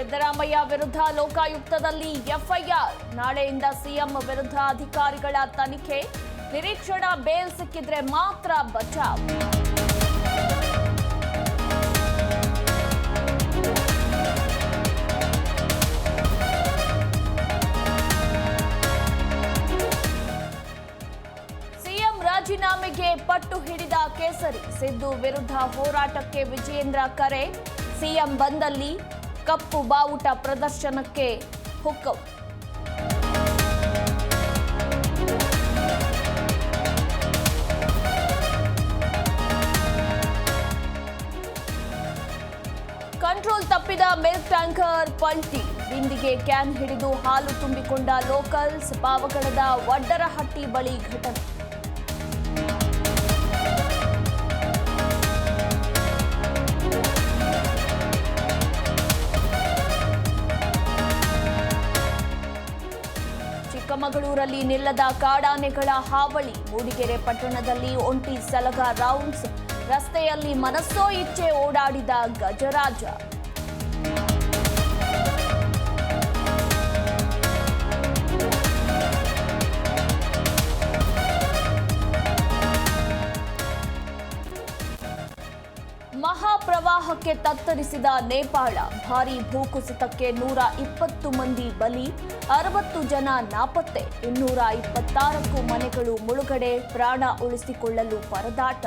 ಸಿದ್ದರಾಮಯ್ಯ ವಿರುದ್ಧ ಲೋಕಾಯುಕ್ತದಲ್ಲಿ ಎಫ್ಐಆರ್. ನಾಳೆಯಿಂದ ಸಿಎಂ ವಿರುದ್ಧ ಅಧಿಕಾರಿಗಳ ತನಿಖೆ. ನಿರೀಕ್ಷಣಾ ಬೇಲ್ ಸಿಕ್ಕಿದ್ರೆ ಮಾತ್ರ ಬಚಾವ್. ರಾಜೀನಾಮೆಗೆ ಪಟ್ಟು ಹಿಡಿದ ಕೇಸರಿ. ಸಿದ್ದು ವಿರುದ್ಧ ಹೋರಾಟಕ್ಕೆ ವಿಜಯೇಂದ್ರ ಕರೆ. ಸಿಎಂ ಬಂದಲ್ಲಿ ಕಪ್ಪು ಬಾವುಟ ಪ್ರದರ್ಶನಕ್ಕೆ ಹುಕ್ಕು. ಕಂಟ್ರೋಲ್ ತಪ್ಪಿದ ಮಿಲ್ಕ್ ಟ್ಯಾಂಕರ್ ಪಲ್ಟಿ. ಬಿಂದಿಗೆ ಕ್ಯಾನ್ ಹಿಡಿದು ಹಾಲು ತುಂಬಿಕೊಂಡ ಲೋಕಲ್ಸ್ ಪಾವಗಡದ ವಡ್ಡರಹಟ್ಟಿ ಬಳಿ ಘಟನೆ. ಚಿಕ್ಕಮಗಳೂರಲ್ಲಿ ನಿಲ್ಲದ ಕಾಡಾನೆಗಳ ಹಾವಳಿ. ಮೂಡಿಗೆರೆ ಪಟ್ಟಣದಲ್ಲಿ ಒಂಟಿ ಸಲಗ ರೌಂಡ್ಸ್ ರಸ್ತೆಯಲ್ಲಿ ಮನಸ್ಸೋ ಇಚ್ಛೆ ಓಡಾಡಿದ ಗಜರಾಜ. ಮಹಾಪ್ರವಾಹಕ್ಕೆ ತತ್ತರಿಸಿದ ನೇಪಾಳ, ಭಾರಿ ಭೂಕುಸಿತಕ್ಕೆ ನೂರ ಇಪ್ಪತ್ತು ಮಂದಿ ಬಲಿ, ಅರವತ್ತು ಜನ ನಾಪತ್ತೆ, ಇನ್ನೂರ ಇಪ್ಪತ್ತಾರಕ್ಕೂ ಮನೆಗಳು ಮುಳುಗಡೆ ಪ್ರಾಣ ಉಳಿಸಿಕೊಳ್ಳಲು ಪರದಾಟ.